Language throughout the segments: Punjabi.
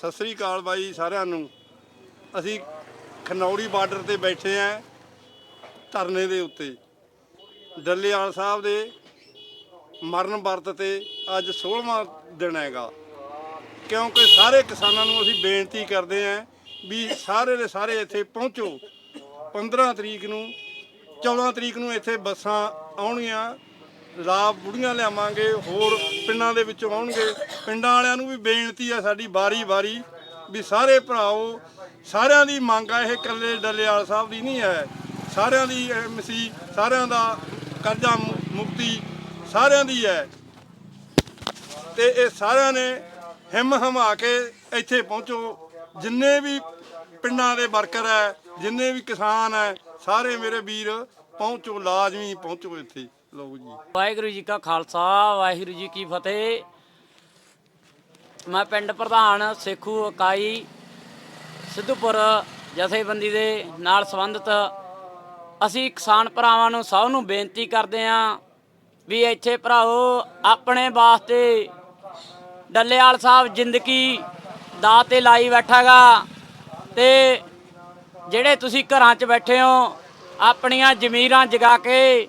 ਸਤਿ ਸ੍ਰੀ ਅਕਾਲ ਬਾਈ ਸਾਰਿਆਂ ਨੂੰ। ਅਸੀਂ ਖਨੌੜੀ ਬਾਰਡਰ ਤੇ ਬੈਠੇ ਆਂ ਧਰਨੇ ਦੇ ਉੱਤੇ। ਡੱਲੇਵਾਲ ਸਾਹਿਬ ਦੇ ਮਰਨ ਵਰਤ ਤੇ ਅੱਜ 16ਵਾਂ ਦਿਨ ਹੈਗਾ। ਕਿਉਂਕਿ ਸਾਰੇ ਕਿਸਾਨਾਂ ਨੂੰ ਅਸੀਂ ਬੇਨਤੀ ਕਰਦੇ ਆਂ ਵੀ ਸਾਰੇ ਦੇ ਸਾਰੇ ਇੱਥੇ ਪਹੁੰਚੋ। 15 ਤਰੀਕ ਨੂੰ 14 ਤਰੀਕ ਨੂੰ ਇੱਥੇ ਬੱਸਾਂ ਆਉਣਗੀਆਂ ਲਾਭ ਬੁੜੀਆਂ ਲਿਆਵਾਂਗੇ, ਹੋਰ ਪਿੰਡਾਂ ਦੇ ਵਿੱਚੋਂ ਆਉਣਗੇ। ਪਿੰਡਾਂ ਵਾਲਿਆਂ ਨੂੰ ਵੀ ਬੇਨਤੀ ਆ ਸਾਡੀ ਵਾਰੀ-ਵਾਰੀ ਵੀ ਸਾਰੇ ਭਰਾਓ, ਸਾਰਿਆਂ ਦੀ ਮੰਗ ਆ, ਇਹ ਇਕੱਲੇ ਡੱਲੇਵਾਲ ਸਾਹਿਬ ਦੀ ਨਹੀਂ ਹੈ। ਸਾਰਿਆਂ ਦੀ ਐਮਸੀ, ਸਾਰਿਆਂ ਦਾ ਕਰਜ਼ਾ ਮੁਕਤੀ ਸਾਰਿਆਂ ਦੀ ਹੈ। ਤੇ ਇਹ ਸਾਰਿਆਂ ਨੇ ਹਿੰਮ ਹਮਾ ਕੇ ਇੱਥੇ ਪਹੁੰਚੋ। ਜਿੰਨੇ ਵੀ ਪਿੰਡਾਂ ਦੇ ਵਰਕਰ ਹੈ, ਜਿੰਨੇ ਵੀ ਕਿਸਾਨ ਹੈ, ਸਾਰੇ ਮੇਰੇ ਵੀਰ, ਪਹੁੰਚੋ, ਲਾਜ਼ਮੀ ਪਹੁੰਚੋ ਇੱਥੇ। ਲਓ ਜੀ। ਵਾਹਿਗੁਰੂ ਜੀ ਕਾ ਖਾਲਸਾ, ਵਾਹਿਗੁਰੂ ਜੀ ਕੀ ਫਤਿਹ। ਮੈਂ ਪਿੰਡ ਪ੍ਰਧਾਨ ਸੇਖੂ ਇਕਾਈ ਸਿੱਧੂਪੁਰ ਜਥੇਬੰਦੀ ਦੇ ਨਾਲ ਸੰਬੰਧਿਤ ਅਸੀਂ ਕਿਸਾਨ ਭਰਾਵਾਂ ਨੂੰ ਸਭ ਨੂੰ ਬੇਨਤੀ ਕਰਦੇ ਆਂ ਵੀ ਇੱਥੇ ਭਰਾਓ ਆਪਣੇ ਵਾਸਤੇ ਡੱਲੇਵਾਲ ਸਾਹਿਬ ਜ਼ਿੰਦਗੀ ਦਾ ਤੇ ਲਾਈ ਬੈਠਾਗਾ ਤੇ ਜਿਹੜੇ ਤੁਸੀਂ ਘਰਾਂ 'ਚ ਬੈਠੇ ਹੋ, ਆਪਣੀਆਂ ਜ਼ਮੀਰਾਂ ਜਗਾ ਕੇ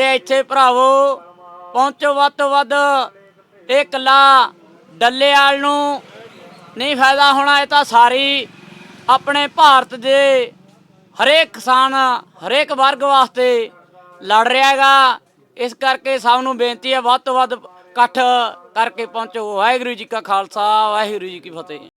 ਤੇ ਇੱਥੇ ਭਰਾਵੋ, ਪਹੁੰਚੋ ਵੱਧ ਤੋਂ ਵੱਧ। ਇਹ ਕੱਲਾ ਡੱਲੇਵਾਲ ਨੂੰ ਨਹੀਂ ਫਾਇਦਾ ਹੋਣਾ, ਇਹ ਤਾਂ ਸਾਰੀ ਆਪਣੇ ਭਾਰਤ ਦੇ ਹਰੇਕ ਕਿਸਾਨ, ਹਰੇਕ ਵਰਗ ਵਾਸਤੇ ਲੜ ਰਿਹਾ ਹੈਗਾ। ਇਸ ਕਰਕੇ ਸਭ ਨੂੰ ਬੇਨਤੀ ਹੈ, ਵੱਧ ਤੋਂ ਵੱਧ ਇਕੱਠ ਕਰਕੇ ਪਹੁੰਚੋ। ਵਾਹਿਗੁਰੂ ਜੀ ਕਾ ਖਾਲਸਾ, ਵਾਹਿਗੁਰੂ ਜੀ ਕੀ ਫਤਿਹ।